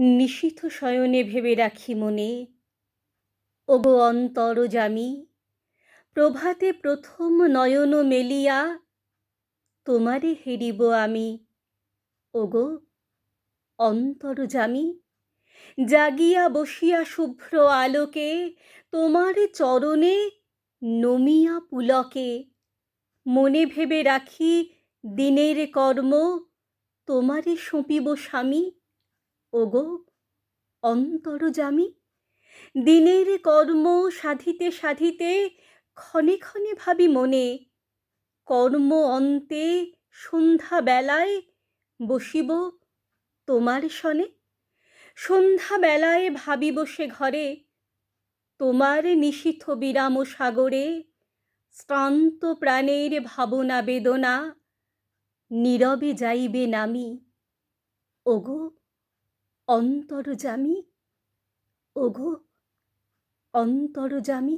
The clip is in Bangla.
নিশীথ শয়নে ভেবে রাখি মনে। ওগো অন্তরজামী প্রভাতে প্রথম নয়ন মেলিয়া, তোমারে হেরিব আমি। ওগো অন্তরজামী জাগিয়া বসিয়া শুভ্র আলোকে, তোমার চরণে নমিয়া পুলকে। মনে ভেবে রাখি দিনের কর্ম, তোমারে সঁপিব স্বামী ওগো অন্তরজামী দিনের কর্ম সাধিতে সাধিতে ক্ষণে ক্ষণে ভাবি মনে, কর্ম অন্তে সন্ধ্যা বেলায় বসিব তোমার সনে সন্ধ্যা বেলায় ভাবি বসে ঘরে, তোমার নিশীথ বিরাম সাগরে, শ্রান্ত প্রাণের ভাবনা বেদনা, নীরবে যাইবে নামি, ওগো অন্তরজামী? ওঘো অন্তরজামী